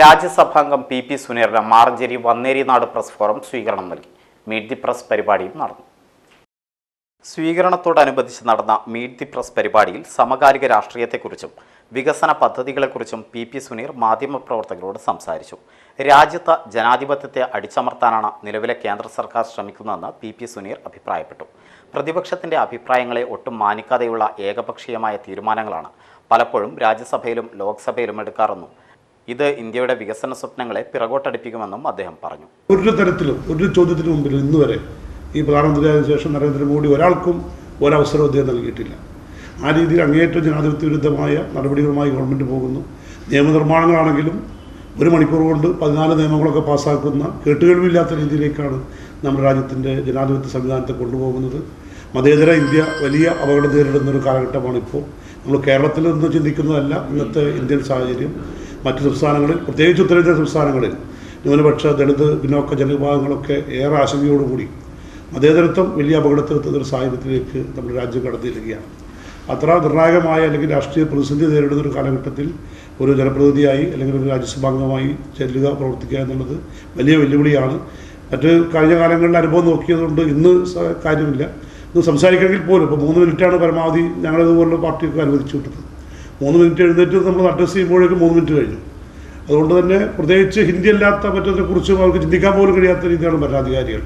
രാജ്യസഭാംഗം P P സുനീറിന് Maranchery Vannerinad press forum സ്വീകരണം നൽകി. മീറ്റ് ദി പ്രസ് പരിപാടിയും നടന്നു. സ്വീകരണത്തോടനുബന്ധിച്ച് നടന്ന മീറ്റ് ദി പ്രസ് പരിപാടിയിൽ സമകാലിക രാഷ്ട്രീയത്തെക്കുറിച്ചും വികസന പദ്ധതികളെക്കുറിച്ചും പി പി സുനീർ മാധ്യമപ്രവർത്തകരോട് സംസാരിച്ചു. രാജ്യത്ത് ജനാധിപത്യത്തെ അടിച്ചമർത്താനാണ് നിലവിലെ കേന്ദ്ര സർക്കാർ ശ്രമിക്കുന്നതെന്ന് പി പി സുനീർ അഭിപ്രായപ്പെട്ടു. പ്രതിപക്ഷത്തിന്റെ അഭിപ്രായങ്ങളെ ഒട്ടും മാനിക്കാതെയുള്ള ഏകപക്ഷീയമായ തീരുമാനങ്ങളാണ് പലപ്പോഴും രാജ്യസഭയിലും ലോക്സഭയിലും എടുക്കാറെന്നും ഇത് ഇന്ത്യയുടെ വികസന സ്വപ്നങ്ങളെ പിറകോട്ടടിപ്പിക്കുമെന്നും അദ്ദേഹം പറഞ്ഞു. ഒരു തരത്തിലും ഒരു ചോദ്യത്തിന് മുമ്പിൽ ഇന്ന് വരെ ഈ പ്രധാനമന്ത്രിയായ ശേഷം നരേന്ദ്രമോദി ഒരാൾക്കും ഒരവസരവും അദ്ദേഹം നൽകിയിട്ടില്ല. ആ രീതിയിൽ അങ്ങേയറ്റം ജനാധിപത്യ വിരുദ്ധമായ നടപടികളുമായി ഗവൺമെന്റ് പോകുന്നു. നിയമനിർമ്മാണങ്ങളാണെങ്കിലും ഒരു മണിക്കൂർ കൊണ്ട് പതിനാല് നിയമങ്ങളൊക്കെ പാസ്സാക്കുന്ന കേട്ടുകേൾവില്ലാത്ത രീതിയിലേക്കാണ് നമ്മുടെ രാജ്യത്തിന്റെ ജനാധിപത്യ സംവിധാനത്തെ കൊണ്ടുപോകുന്നത്. മതേതര ഇന്ത്യ വലിയ അപകടം നേരിടുന്ന ഒരു കാലഘട്ടമാണ് ഇപ്പോൾ നമ്മൾ കേരളത്തിൽ നിന്ന് ചിന്തിക്കുന്നതല്ല ഇന്നത്തെ ഇന്ത്യൻ സാഹചര്യം. മറ്റ് സംസ്ഥാനങ്ങളിൽ പ്രത്യേകിച്ച് ഉത്തരേന്ത്യൻ സംസ്ഥാനങ്ങളിൽ ന്യൂനപക്ഷ ദളിത് പിന്നോക്ക ജനവിഭാഗങ്ങളൊക്കെ ഏറെ ആശങ്കയോടുകൂടി മതേതരത്വം വലിയ അപകടത്തിലെത്തുന്ന ഒരു സാഹചര്യത്തിലേക്ക് നമ്മുടെ രാജ്യം കടത്തിയിരിക്കുകയാണ് അത്ര നിർണായകമായ അല്ലെങ്കിൽ രാഷ്ട്രീയ പ്രതിസന്ധി നേരിടുന്ന ഒരു കാലഘട്ടത്തിൽ ഒരു ജനപ്രതിനിധിയായി അല്ലെങ്കിൽ ഒരു രാജ്യസഭാംഗമായി ചെല്ലുക പ്രവർത്തിക്കുക എന്നുള്ളത് വലിയ വെല്ലുവിളിയാണ്. മറ്റ് കഴിഞ്ഞ കാലങ്ങളിലെ അനുഭവം നോക്കിയതുകൊണ്ട് ഇന്ന് കാര്യമില്ല. ഇന്ന് സംസാരിക്കണമെങ്കിൽ പോലും ഇപ്പോൾ മൂന്ന് മിനിറ്റാണ് പരമാവധി ഞങ്ങളിതുപോലുള്ള പാർട്ടിയൊക്കെ അനുവദിച്ചു വിട്ടത് മൂന്ന് മിനിറ്റ് എഴുന്നേറ്റ് നമ്മൾ അഡ്രസ്സ് ചെയ്യുമ്പോഴേക്കും മൂന്ന് മിനിറ്റ് കഴിഞ്ഞു. അതുകൊണ്ട് തന്നെ പ്രത്യേകിച്ച് ഹിന്ദി അല്ലാത്ത മറ്റതിനെക്കുറിച്ചും അവർക്ക് ചിന്തിക്കാൻ പോലും കഴിയാത്ത രീതിയാണ് ഭരണാധികാരികൾ.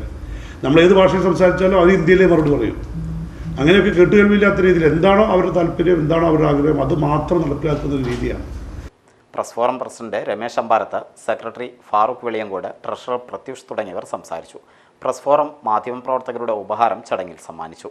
നമ്മൾ ഏത് ഭാഷയിൽ സംസാരിച്ചാലും അത് ഹിന്ദിയിലേ മറുപടി പറയും. അങ്ങനെയൊക്കെ കേട്ടുകേൾവില്ലാത്ത രീതിയിൽ എന്താണോ അവരുടെ താല്പര്യം എന്താണോ അവരുടെ ആഗ്രഹം അത് മാത്രം നടപ്പിലാക്കുന്ന ഒരു രീതിയാണ്. Press forum president Ramesh Ambarath secretary Farooq Veliyankode treasurer Pratyush തുടങ്ങിയവർ സംസാരിച്ചു. പ്രസ് ഫോറം മാധ്യമ പ്രവർത്തകരുടെ ഉപഹാരം ചടങ്ങിൽ സമ്മാനിച്ചു.